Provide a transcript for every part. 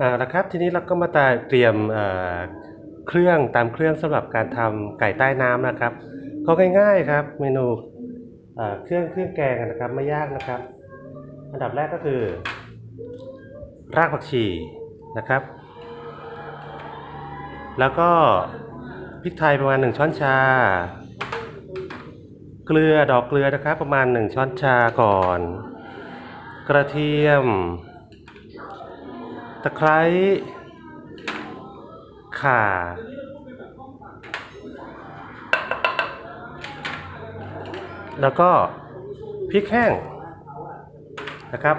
อ่าแล้วครับทีนี้เราก็มาตาเตรียมเครื่องตามเครื่องสำหรับการทำไก่ใต้น้ำนะครับ ก็ง่ายๆครับเมนูเครื่องเครื่องแกงนะครับไม่ยากนะครับ อันดับแรกก็คือ รากผักชีนะครับ แล้วก็พริกไทยประมาณ 1 ช้อนชา เกลือดอกเกลือนะครับ ประมาณ 1 ช้อนชาก่อน กระเทียมะไคร้ข่า แล้วก็พริกแห้งนะครับ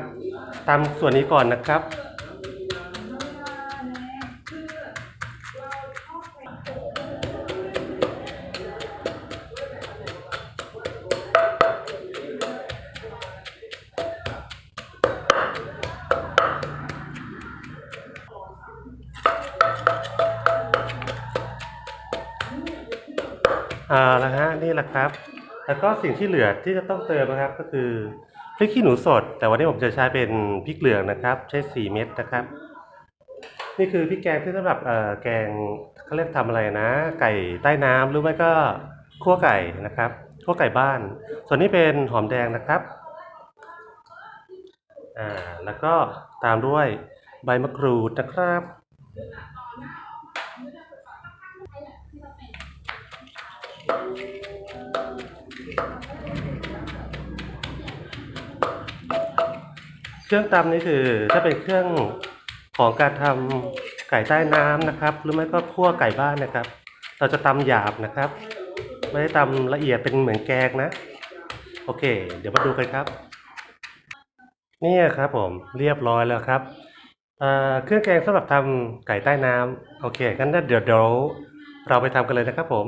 ตามส่วนนี้ก่อนนะครับ อ่าแล้วฮะนี่แหละครับ แล้วก็สิ่งที่เหลือที่จะต้องเติมนะครับก็คือพริกขี้หนูสด แต่วันนี้ผมจะใช้เป็นพริกเหลืองนะครับ ใช้4เม็ดนะครับ นี่คือพริกแกงที่สำหรับเอ่อแกงเขาเรียกทำอะไรนะ ไก่ใต้น้ำหรือไม่ก็คั่วไก่นะครับคั่วไก่บ้าน ส่วนนี้เป็นหอมแดงนะครับอ่าแล้วก็ตามด้วยใบมะกรูดนะครับ เครื่องตำนี่คือถ้าเป็นเครื่องของการทำไก่ใต้น้ำนะครับ หรือไม่ก็คั่วไก่บ้านนะครับ เราจะตำหยาบนะครับ ไม่ได้ตำละเอียดเป็นเหมือนแกงนะ โอเค เดี๋ยวมาดูกันครับนี่ครับผมเรียบร้อยแล้วครับเเครื่องแกงสำหรับทำไก่ใต้น้ำโอเคงั้นเดี๋ยวเดี๋ยวเราไปทำกันเลยนะครับผม